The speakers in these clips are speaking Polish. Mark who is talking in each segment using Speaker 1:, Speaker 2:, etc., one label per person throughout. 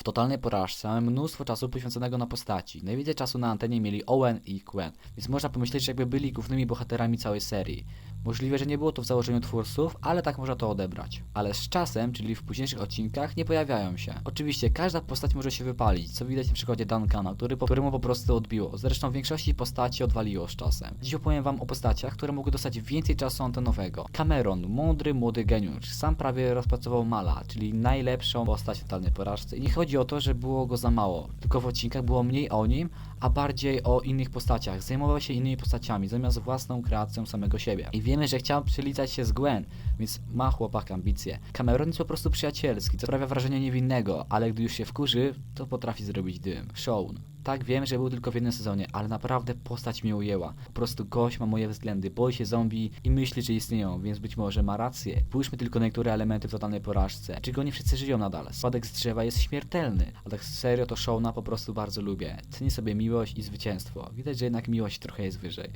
Speaker 1: W totalnej porażce mnóstwo czasu poświęconego na postaci. Najwięcej czasu na antenie mieli Owen i Gwen, więc można pomyśleć, że jakby byli głównymi bohaterami całej serii. Możliwe, że nie było to w założeniu twórców, ale tak można to odebrać. Ale z czasem, czyli w późniejszych odcinkach, nie pojawiają się. Oczywiście każda postać może się wypalić, co widać na przykładzie Duncana, który po, po prostu odbiło. Zresztą w większości postaci odwaliło z czasem. Dziś opowiem wam o postaciach, które mogły dostać więcej czasu antenowego. Cameron, mądry, młody geniusz, sam prawie rozpracował Mala, czyli najlepszą postać w totalnej porażce. I nie chodzi o to, że było go za mało, tylko w odcinkach było mniej o nim, a bardziej o innych postaciach. Zajmował się innymi postaciami, zamiast własną kreacją samego siebie. I wiemy, że chciał przylizać się z Gwen, więc ma chłopak ambicje. Cameron jest po prostu przyjacielski, co sprawia wrażenie niewinnego, ale gdy już się wkurzy, to potrafi zrobić dym. Sean. Tak, wiem, że był tylko w jednym sezonie, ale naprawdę postać mnie ujęła. Po prostu gość ma moje względy, boi się zombie i myśli, że istnieją, więc być może ma rację. Spójrzmy tylko na niektóre elementy w totalnej porażce. Czego nie wszyscy żyją nadal. Spadek z drzewa jest śmiertelny, a tak serio to Shona po prostu bardzo lubię. Cenię sobie miłość i zwycięstwo. Widać, że jednak miłość trochę jest wyżej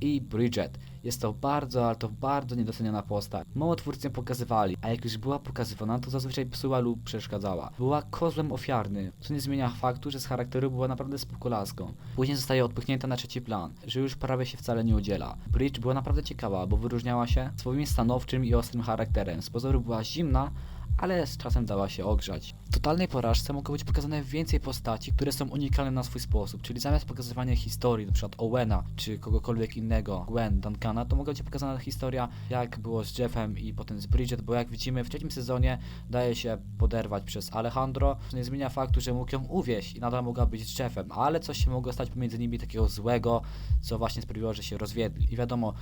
Speaker 1: i Bridget. Jest to bardzo, ale to bardzo niedoceniona postać. Mało twórcy pokazywali, a jak już była pokazywana, to zazwyczaj psuła lub przeszkadzała. Była kozłem ofiarny, co nie zmienia faktu, że z charakteru była naprawdę spokolaską. Później zostaje odpychnięta na trzeci plan, że już prawie się wcale nie udziela. Bridge była naprawdę ciekawa, bo wyróżniała się swoim stanowczym i ostrym charakterem. Z pozoru była zimna, ale z czasem dała się ogrzać. W totalnej porażce mogło być pokazane więcej postaci, które są unikalne na swój sposób, czyli zamiast pokazywania historii, np. Owena, czy kogokolwiek innego, Gwen, Duncana, to mogła być pokazana historia, jak było z Jeffem i potem z Bridget, bo jak widzimy w trzecim sezonie daje się poderwać przez Alejandro, co nie zmienia faktu, że mógł ją uwieść i nadal mogła być z Jeffem, ale coś się mogło stać pomiędzy nimi takiego złego, co właśnie sprawiło, że się rozwiedli. I wiadomo,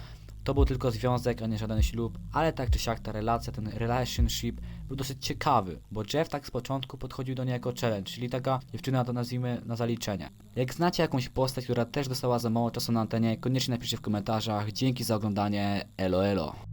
Speaker 1: to był tylko związek, a nie żaden ślub, ale tak czy siak ta relacja, ten relationship był dosyć ciekawy, bo Jeff tak z początku podchodził do niej jako challenge, czyli taka dziewczyna to nazwijmy na zaliczenie. Jak znacie jakąś postać, która też dostała za mało czasu na antenie, koniecznie napiszcie w komentarzach. Dzięki za oglądanie, elo elo.